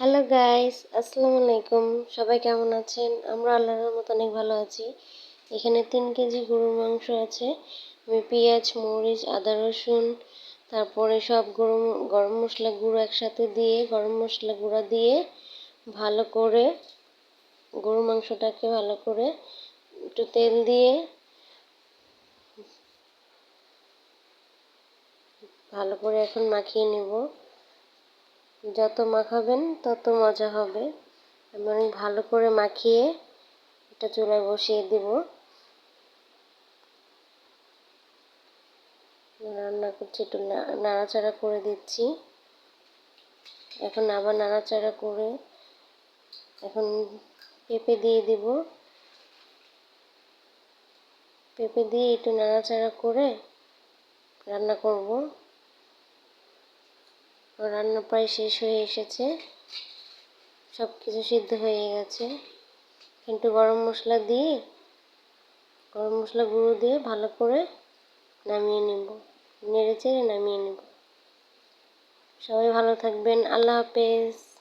Hello guys আসসালামু আলাইকুম সবাই কেমন আছেন? আমরা আল্লাহর মতো অনেক ভালো আছি। এখানে তিন কেজি গরুর মাংস আছে। আমি পেঁয়াজ, মরিচ, আদা, রসুন, তারপরে সব গরম গরম মশলা গুঁড়ো একসাথে দিয়ে, গরম মশলা গুঁড়া দিয়ে ভালো করে গরু মাংসটাকে ভালো করে একটু তেল দিয়ে ভালো করে এখন মাখিয়ে নেব। যত মাখাবেন, তত মজা হবে। আমি অনেক ভালো করে মাখিয়ে এটা চুলায় বসিয়ে দেব। রান্না করছি, একটু নাড়াচাড়া করে দিচ্ছি। এখন আবার নাড়াচাড়া করে এখন পেঁপে দিয়ে দিব। পেঁপে দিয়ে একটু নাড়াচাড়া করে রান্না করব। রান্না প্রায় শেষ হয়ে এসেছে। সব কিছু সিদ্ধ হয়ে গেছে। কিন্তু গরম মশলা দিয়ে, গরম মশলা গুঁড়ো দিয়ে ভালো করে নামিয়ে নেব। নেড়ে চেড়ে নামিয়ে নেব। সবাই ভালো থাকবেন। আল্লাহ হাফেজ।